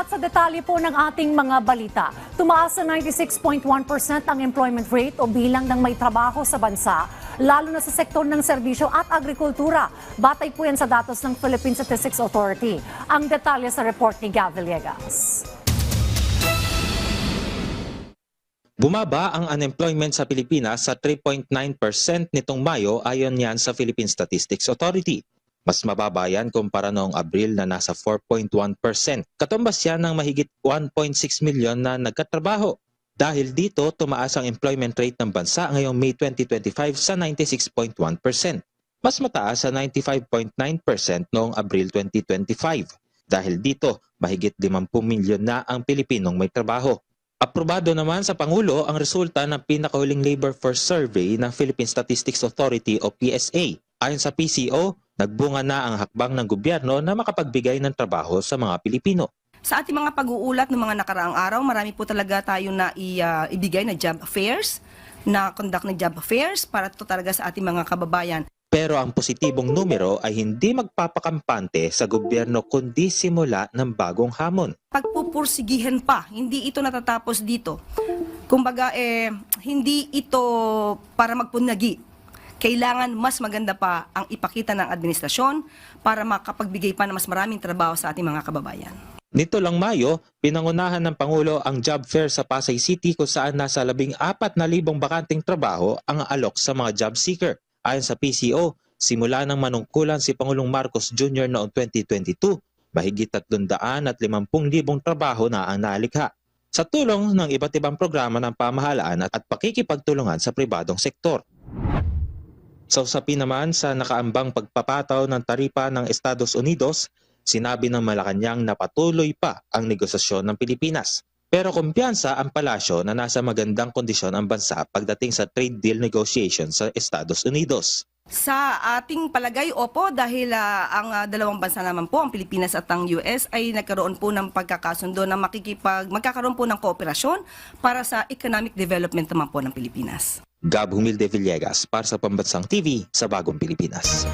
At sa detalye po ng ating mga balita, tumaas sa 96.1% ang employment rate o bilang ng may trabaho sa bansa, lalo na sa sektor ng serbisyo at agrikultura. Batay po yan sa datos ng Philippine Statistics Authority. Ang detalye sa report ni Gav Villegas. Bumaba ang unemployment sa Pilipinas sa 3.9% nitong Mayo ayon yan sa Philippine Statistics Authority. Mas mababa yan kumpara noong Abril na nasa 4.1%. Katumbas yan ng mahigit 1.6 milyon na nagkatrabaho. Dahil dito, tumaas ang employment rate ng bansa ngayong May 2025 sa 96.1%. Mas mataas sa 95.9% noong Abril 2025. Dahil dito, mahigit 50 milyon na ang Pilipinong may trabaho. Aprobado naman sa Pangulo ang resulta ng pinakahuling Labor Force Survey ng Philippine Statistics Authority o PSA. Ayon sa PCO, nagbunga na ang hakbang ng gobyerno na makapagbigay ng trabaho sa mga Pilipino. Sa ating mga pag-uulat ng mga nakaraang araw, marami po talaga tayo na i- ah, ibigay na job fairs, na conduct ng job fairs para to talaga sa ating mga kababayan. Pero ang positibong numero ay hindi magpapakampante sa gobyerno kundi simula ng bagong hamon. Pagpupursigihan pa, hindi ito natatapos dito. Kumbaga, eh, hindi ito para magpunagi. Kailangan mas maganda pa ang ipakita ng administrasyon para makapagbigay pa ng mas maraming trabaho sa ating mga kababayan. Nito lang Mayo, pinangunahan ng Pangulo ang job fair sa Pasay City kung saan nasa labing apat na libong bakanting trabaho ang alok sa mga job seeker. Ayon sa PCO, simula ng manungkulan si Pangulong Marcos Jr. noong 2022, mahigit 350,000 trabaho na ang nalikha. Sa tulong ng iba't ibang programa ng pamahalaan at pakikipagtulungan sa pribadong sektor. Sa usapin naman sa nakaambang pagpapataw ng taripa ng Estados Unidos, sinabi ng Malacanang na patuloy pa ang negosasyon ng Pilipinas. Pero kumpiyansa ang palasyo na nasa magandang kondisyon ang bansa pagdating sa trade deal negotiations sa Estados Unidos. Sa ating palagay, opo, dahil ah, ang ah, dalawang bansa naman po, ang Pilipinas at ang US, ay nagkaroon po ng pagkakasundo na makikipag, magkakaroon po ng kooperasyon para sa economic development naman po ng Pilipinas. Gab Humilde Villegas para sa Pambansang TV sa Bagong Pilipinas.